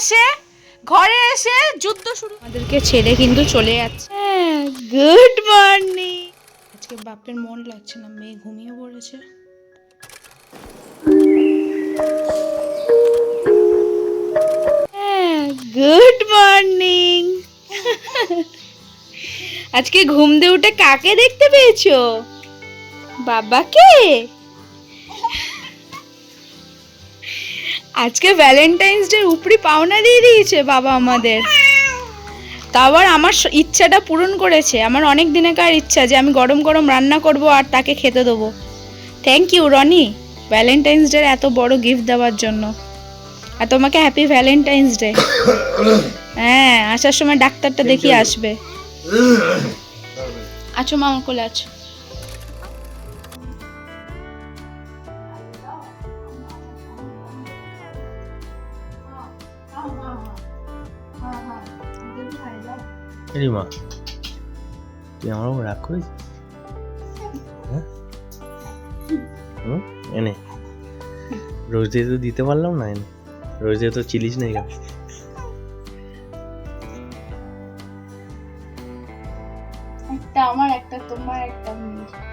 এসে ঘরে এসে যুদ্ধ শুরু। আমাদেরকে ছেড়ে কিন্তু চলে যাচ্ছে। গুড মর্নিং আজকে বাপের মন লাগছে না মেয়ে ঘুমিয়ে পড়েছে। গুড মর্নিং আজকে ঘুম দিয়ে উঠে কাকে দেখতে পেয়েছ? বাবাকে? আজকে ভ্যালেন্টাইন্স ডে উপরি পাওনা দিয়ে দিয়েছে বাবা আমাদের। তা আবার আমার ইচ্ছাটা পূরণ করেছে। আমার অনেক দিনেকার ইচ্ছা যে আমি গরম গরম রান্না করব আর তাকে খেতে দেবো। Thank you Roni. Valentine's day এত বড় গিফট দেওয়ার জন্য। আর তোমাকে হ্যাপি ভ্যালেন্টাইন্স ডে হ্যাঁ আসার সময় ডাক্তারটা দেখিয়ে আসবে। আছো মা আমার কোলে আছো। রিমা, তুই আমার উপর রাগ করেছিস হ্যাঁ? হুম? এনে। রোজ দিয়ে তো দিতে পারলাম না এনে। রোজ দিয়ে তো চিলিস না এখানে। একটা আমার, একটা তোমার, একটা মেয়ের।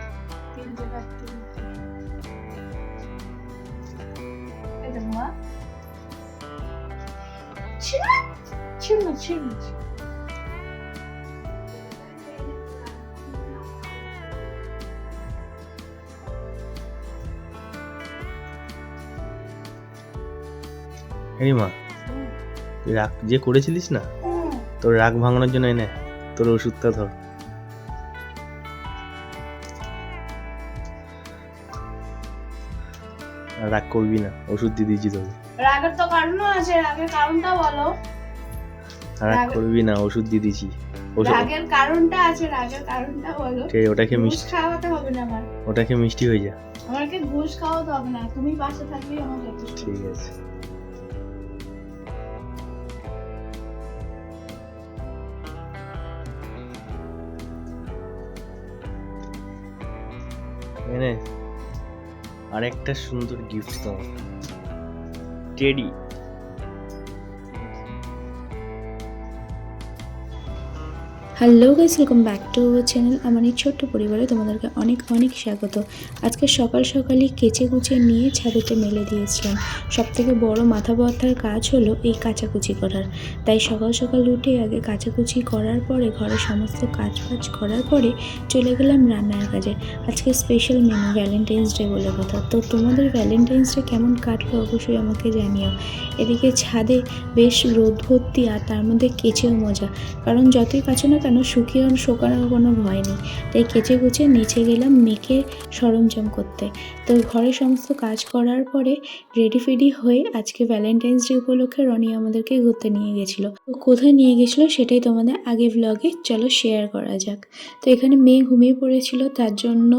এটা মা। ছিল ছিল ছিল রিমা তুই রাগ যে করেছিলিস না তোর রাগ ভাঙানোর জন্য এনে তোর ওষুধটা ধর। রাগ করবি না ওষুধ দিয়ে দিয়েছি তোকে। রাগের তো কারণও আছে রাগের কারণটা বলো। রাগ করবি না ওষুধ দিয়ে দিয়েছি। রাগের কারণটা আছে রাগের কারণটা বলো। ঠিক ওটাকে মিষ্টি খাওয়াতে হবে না আমার। ওটাকে মিষ্টি হয়ে যা। আমাকে ঘুষ খাওয়াতে হবে না তুমি পাশে থাকলেই আমার যথেষ্ট। ঠিক আছে। এনে আরেকটা সুন্দর গিফট তোমার teddy hello guys welcome back to our channel আমার এই ছোট্ট পরিবারে তোমাদেরকে অনেক অনেক স্বাগত। আজকে সকাল সকালই কেচে কুচে নিয়ে ছাদেতে মেলে দিয়েছিলাম। সব থেকে বড় মাথা ব্যথার কাজ হলো এই কাচাকুচি করার। তাই সকাল সকাল উঠে আগে কাচাকুচি করার পরে ঘরের সমস্ত কাজ ফাজ করার পরে চলে গেলাম রান্নার কাজে। আজকে স্পেশাল মেনু ভ্যালেন্টাইন্স ডে বলে কথা। তো তোমাদের ভ্যালেন্টাইন্স ডে কেমন কাটলো অবশ্যই আমাকে জানিও। এদিকে ছাদে বেশ রোদ ভর্তি আর তার মধ্যে কেচেও মজা। কারণ যতই কাছো না কেন শুকিয়ে শোকানোর কোনো ভয় নেই। তাই কেচে কুচে নিচে গেলাম মেয়েকে সরঞ্জাম করতে। তো ঘরে সমস্ত কাজ করার পরে রেডি ফেডি হয়ে আজকে ভ্যালেন্টাইন্স ডে উপলক্ষে রনি আমাদেরকে ঘুরতে নিয়ে গেছিল। তো কোথায় নিয়ে গেছিল সেটাই তোমাদের আগে ব্লগে চলো শেয়ার করা যাক। তো এখানে মেয়ে ঘুমিয়ে পড়েছিল, তার জন্য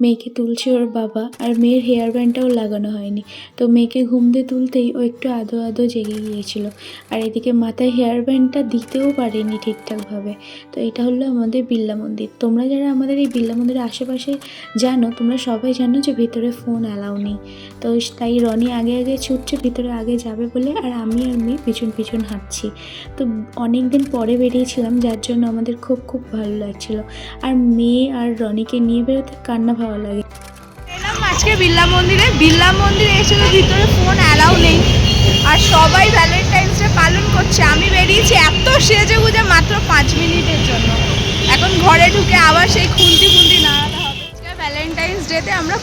মেয়েকে তুলছে ওর বাবা আর মেয়ের হেয়ার ব্যান্ডটাও লাগানো হয়নি। তো মেয়েকে ঘুম দিয়ে তুলতেই ও একটু আদো আদো জেগে গিয়েছিল। আর এদিকে মাথায় হেয়ার ব্যান্ডটা দিতেও পারেনি ঠিকঠাকভাবে। তো এটা হলো আমাদের বিড়লা মন্দির। তোমরা যারা আমাদের এই বিড়লা মন্দিরের আশেপাশে জানো, তোমরা সবাই জানো যে ভিতরে ফোন অ্যালাউ নেই। তো তাই রনি আগে আগে ছুটছে, ভিতরে আগে যাবে বলে আর আমি আর মেয়ে পিছন পিছন হাঁটছি। তো অনেক দিন পরে বেরিয়েছিলাম, যার জন্য আমাদের খুব খুব ভালো লাগছিল। আর মেয়ে আর রনিকে নিয়ে বেরোতে কান্না ভালো লাগে। আজকে বিড়লা মন্দিরে। বিড়লা মন্দিরে এসে ভিতরে ফোন অ্যালাউ নেই। আর সবাই ভ্যালেন্টাইন্স ডে পালন করছে। আমি বেরিয়েছি এত সেজে গুজে মাত্র পাঁচ মিনিটের জন্য। এখন ঘরে ঢুকে আবার সেই খুন্তি খুন্তি নাড়াতে হবে। ভ্যালেন্টাইন্স ডেতে আমরা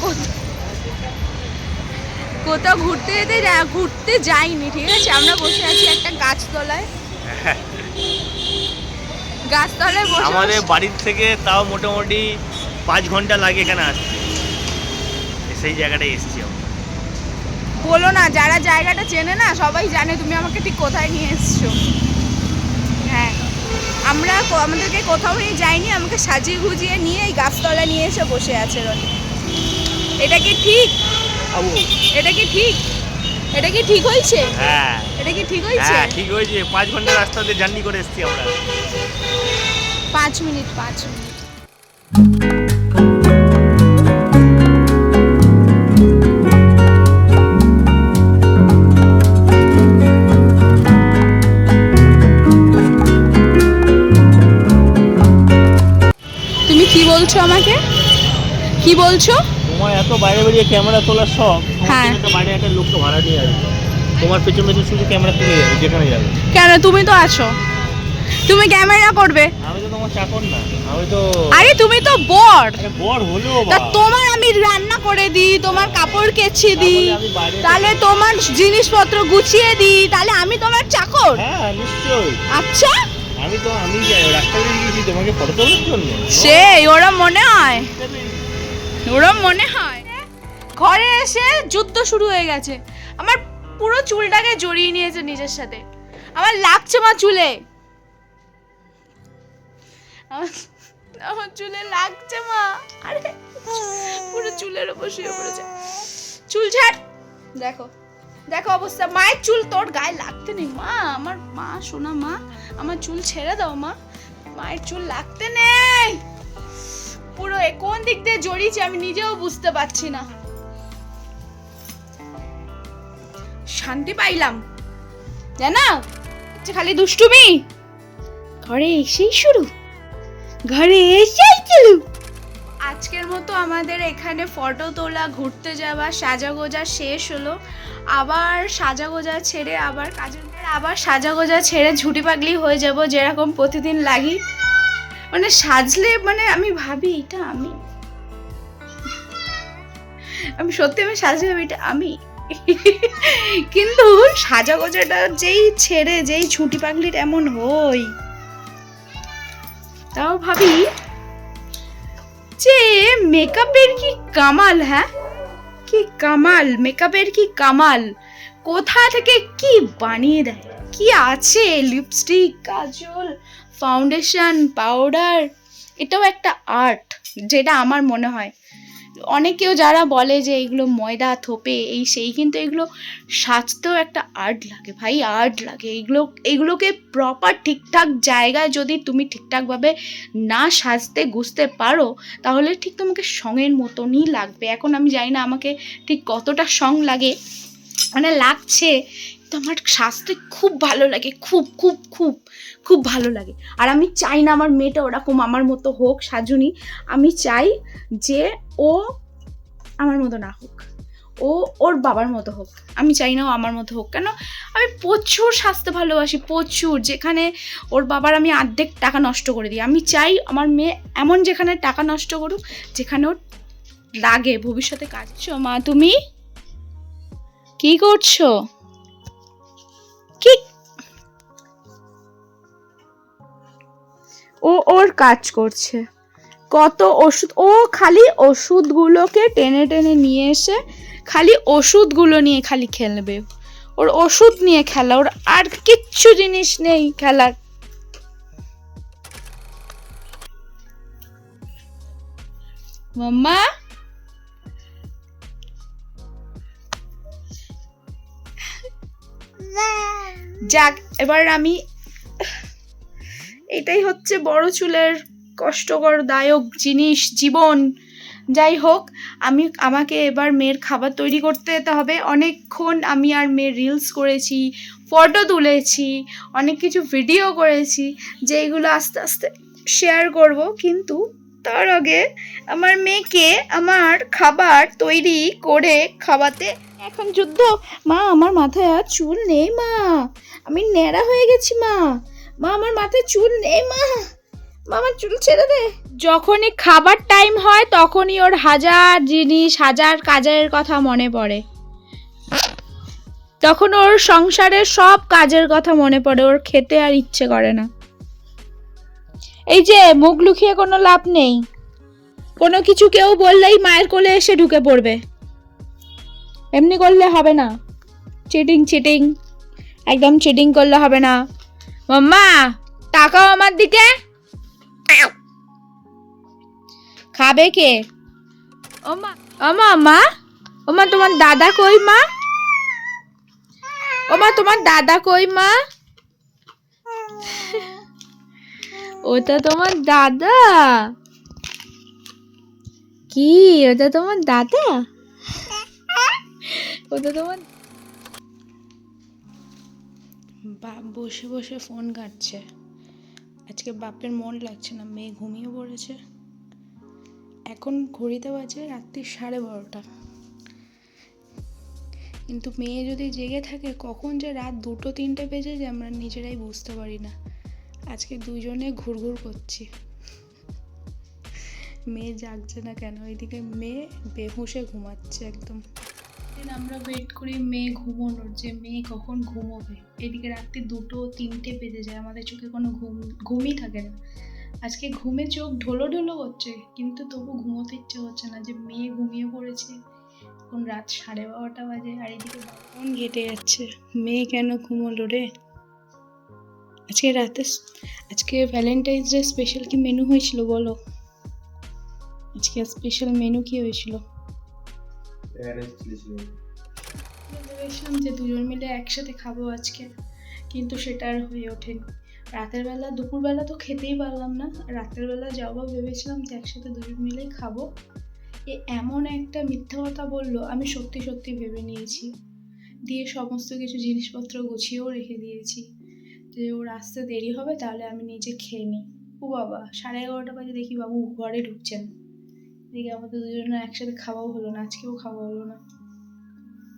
কোথাও ঘুরতে যেতে ঘুরতে যাইনি ঠিক আছে? আমরা বসে আছি একটা গাছতলায়। গাছতলায় বসে আমাদের বাড়ির থেকে তাও মোটামুটি পাঁচ ঘণ্টা লাগে এখানে আসতে। সেই জায়গাটায় এসছি আমরা। বলো না যারা জায়গাটা চেনে না সবাই জানে তুমি আমাকে ঠিক কোথায় নিয়ে এসছো। হ্যাঁ আমরা আমাদেরকে কোথাও নিয়ে যাইনি আমাকে সাজিয়ে গুজিয়ে নিয়ে এই গাছতলা নিয়ে এসে বসে আছে রনি। এটা কি ঠিক? এটা কি ঠিক? এটা কি ঠিক হয়েছে? হ্যাঁ। এটা কি ঠিক হয়েছে? হ্যাঁ ঠিক হয়েছে। পাঁচ ঘণ্টা রাস্তাতে জার্নি করে এসছি আমরা। পাঁচ মিনিট পাঁচ মিনিট। বলছো আমাকে? কি বলছো? তোমার এত বাইরে বেরিয়ে ক্যামেরা তোলার শখ হ্যাঁ। বাইরে একটা লোককে ভাড়া দিয়ে আসবে তোমার পেছন পেছন শুধু ক্যামেরা তুলে যাবে যেখানে যাবে। কেন? তুমি তো আছো। তুমি ক্যামেরা করবে। আমি তো তোমার চাকর না আমি তো আরে তুমি তো বর। বড় হলেও তা তোমার আমি রান্না করে দিই তোমার কাপড় কেচে দিই তাহলে তাহলে তোমার জিনিসপত্র গুছিয়ে দিই তাহলে আমি তোমার চাকর? হ্যাঁ নিশ্চয়ই। আচ্ছা? আমি তো আমি রাস্তা বেরিয়ে তোমাকে ফটো তোলার জন্য। সেই ওরা মনে হয়। ওরা মনে হয় ঘরে এসে যুদ্ধ শুরু হয়ে গেছে। আমার পুরো চুলটাকে জড়িয়ে নিয়েছে নিজের সাথে। আমার লাগছে মা চুলে। আমার চুলে লাগছে মা। আরে পুরো চুলের উপর শুয়ে পড়েছে। চুল ছাড়। দেখো। দেখো অবস্থা, মায়ের চুল তোর গায়ে লাগতে নেই। মা, আমার মা শোনা মা, আমার চুল ছেড়ে দাও মা। মায়ের চুল লাগতে নেই। পুরো এ কোন দিক দিয়ে জড়িয়েছে আমি নিজেও বুঝতে পারছি না। শান্তি পাইলাম। জানা, হচ্ছে খালি দুষ্টুমি। ঘরে এসেই শুরু। ঘরে এসেই শুরু। আজকের মতো আমাদের এখানে ফটো তোলা, ঘুরতে যাওয়া সাজাগোজা শেষ হলো। আবার সাজাগোজা ছেড়ে, আবার কাজের আবার সাজাগোজা ছেড়ে ঝুটি পাগলি হয়ে যাব যেরকম প্রতিদিন লাগি। মানে সাজলে মানে আমি ভাবি, এটা আমি। আমি সত্যি আমি সাজলে ভাবি, এটা আমি। কিন্তু সাজা গোজাটা যেই ছেড়ে, যেই ছুটি পাগলির এমন হই, তাও ভাবি, যে মেকআপের কি কামাল হ্যাঁ? কি কামাল? মেকআপের কি কামাল? কোথা থেকে কি বানিয়ে দেয়? কি আছে? লিপস্টিক, কাজল, ফাউন্ডেশন, পাউডার? এটাও একটা আর্ট, যেটা আমার মনে হয়। অনেকেও যারা বলে যে এইগুলো ময়দা, থোপে, এই সেই, কিন্তু এগুলো সাজতেও একটা আর্ট লাগে ভাই, আর্ট লাগে। এগুলো, এগুলোকে প্রপার ঠিকঠাক জায়গায় যদি তুমি ঠিকঠাকভাবে না সাজতে, গুছতে পারো, তাহলে ঠিক তোমাকে সঙের মতনই লাগবে। এখন আমি জানি না আমাকে ঠিক কতটা সং লাগে। মানে লাগছে তো আমার সাজতে খুব ভালো লাগে, খুব খুব খুব খুব ভালো লাগে। আর আমি চাই না আমার মেয়েটা ওরকম আমার মতো হোক, সাজুনি। আমি চাই যে ও আমার মতো না হোক। ও ওর বাবার মতো হোক। আমি চাই না ও আমার মতো হোক। কেন? আমি প্রচুর স্বাস্থ্য ভালোবাসি, প্রচুর। যেখানে ওর বাবার আমি অর্ধেক টাকা নষ্ট করে দিই। আমি চাই আমার মেয়ে এমন যেখানে টাকা নষ্ট করুক, যেখানে ওর লাগে ভবিষ্যতে কাজ মা। তুমি? কি করছ? ও ওর কাজ করছে। কত ওষুধ, ও খালি ওষুধগুলোকে টেনে টেনে নিয়ে এসে খালি ওষুধগুলো নিয়ে খালি খেলবে। ওর ওষুধ নিয়ে খেলা, ওর আর কিচ্ছু জিনিস নেই খেলার। মাম্মা? যাক, এবার আমি এটাই হচ্ছে বড় চুলের কষ্টকর দায়ক জিনিস, জীবন। যাই হোক, আমি, আমাকে এবার মেয়ের খাবার তৈরি করতে যেতে হবে। অনেকক্ষণ আমি আর মেয়ের রিলস করেছি ফটো তুলেছি, অনেক কিছু ভিডিও করেছি যেগুলো আস্তে আস্তে শেয়ার করব। কিন্তু তার আগে আমার মেয়েকে আমার খাবার তৈরি করে খাওয়াতে। এখন যুদ্ধ। মা, আমার মাথায় আর চুল নেই, মা। আমি ন্যাড়া হয়ে গেছি, মা। মা, আমার মাথায় চুল নেই, মা। মা, আমার চুল ছেড়ে দে। যখনই খাবার টাইম হয়, তখনই ওর হাজার জিনিস, হাজার কাজের কথা মনে পড়ে। তখন ওর সংসারের সব কাজের কথা মনে পড়ে। ওর খেতে আর ইচ্ছে করে না। এই যে, মুখ লুকিয়ে কোনো লাভ নেই। কোনো কিছু কেউ বললেই মায়ের কোলে এসে ঢুকে পড়বে। এমনি করলে হবে না। Cheating cheating. একদম চিটিং করলে হবে না। মাম্মা টাকাও আমার দিকে। খাবে কে? ও মা ও মা মা ও মা তোমার দাদা কই মা? ও মা তোমার দাদা কই মা? ওটা তোমার দাদা? কি? ওটা তোমার দাদা? ওটা তোমার বাপ বসে বসে ফোন কাটছে। আজকে বাপের মন লাগছে না, মেয়ে ঘুমিয়ে পড়েছে। এখন ঘড়িতে বাজে রাত্রি সাড়ে বারোটা। কিন্তু মেয়ে যদি জেগে থাকে, কখন যে রাত দুটো তিনটে বেজে যায় আমরা নিজেরাই বুঝতে পারি না। আজকে দুজনে ঘুরঘুর করছি। মেয়ে জাগছে না কেন? এদিকে মেয়ে বেহুশে ঘুমাচ্ছে একদম। আমরা ওয়েট করি মেয়ে ঘুমোনোর, যে মেয়ে কখন ঘুমোবে। এদিকে রাত্রি দুটো তিনটে বেজে যায়, আমাদের চোখে কোনো ঘুম, ঘুমই থাকে না। আজকে ঘুমে চোখ ঢোলো ঢোলো হচ্ছে, কিন্তু তবু ঘুমোতে ইচ্ছে হচ্ছে না যে মেয়ে ঘুমিয়ে পড়েছে। এখন রাত সাড়ে বারোটা বাজে, আর এদিকে বাপন ঘেটে যাচ্ছে। মেয়ে কেন ঘুমোলো রে? আজকে রাতে আজকে ভ্যালেন্টাইন্স ডে স্পেশাল কি মেনু হয়েছিল বলো? আজকে স্পেশাল মেনু কি হয়েছিল? ভেবেছিলাম যে দুজন মিলে একসাথে খাব আজকে কিন্তু সেটা আর হয়ে ওঠেনি। রাতের বেলা দুপুরবেলা তো খেতেই পারলাম না। রাতের বেলা যাব ভেবেছিলাম যে একসাথে দুজন মিলেই খাব। এ এমন একটা মিথ্যা কথা বলল আমি সত্যি সত্যি ভেবে নিয়েছি। দিয়ে সমস্ত কিছু জিনিসপত্র গুছিয়েও রেখে দিয়েছি। যে ওর আসতে দেরি হবে, তাহলে আমি নিজে খেয়ে নিই। ও বাবা, সাড়ে এগারোটা বাজে দেখি বাবু ঘরে ঢুকছেন। এদিকে আমাদের দুজনের একসাথে খাওয়াও হলো না, আজকেও খাওয়া হলো না।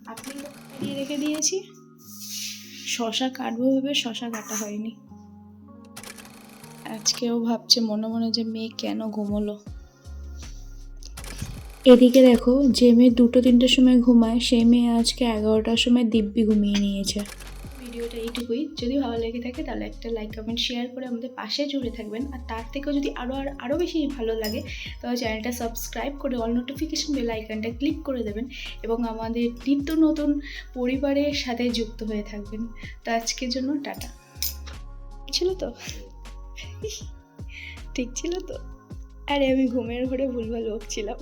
আপনি দিয়ে রেখে দিয়েছি। শশা কাটবো ভেবে শশা কাটা হয়নি। আজকেও ভাবছে মনে মনে যে মেয়ে কেন ঘুমোলো। এদিকে দেখো, যে মেয়ে দুটো তিনটের সময় ঘুমায়, সেই মেয়ে আজকে এগারোটার সময় দিব্যি ঘুমিয়ে নিয়েছে। ভিডিওটা এইটুকুই। যদি ভালো লেগে থাকে তাহলে একটা লাইক কমেন্ট শেয়ার করে আমাদের পাশে জুড়ে থাকবেন। আর তার থেকেও যদি আরও আর আরও বেশি ভালো লাগে, তাহলে চ্যানেলটা সাবস্ক্রাইব করে অল নোটিফিকেশন বেল আইকনটা ক্লিক করে দেবেন এবং আমাদের নিত্য নতুন পরিবারের সাথে যুক্ত হয়ে থাকবেন। তো আজকের জন্য টাটা। ছিল তো? ঠিক ছিল তো? আরে আমি ঘুমের ঘরে ভুলভাল বকছিলাম।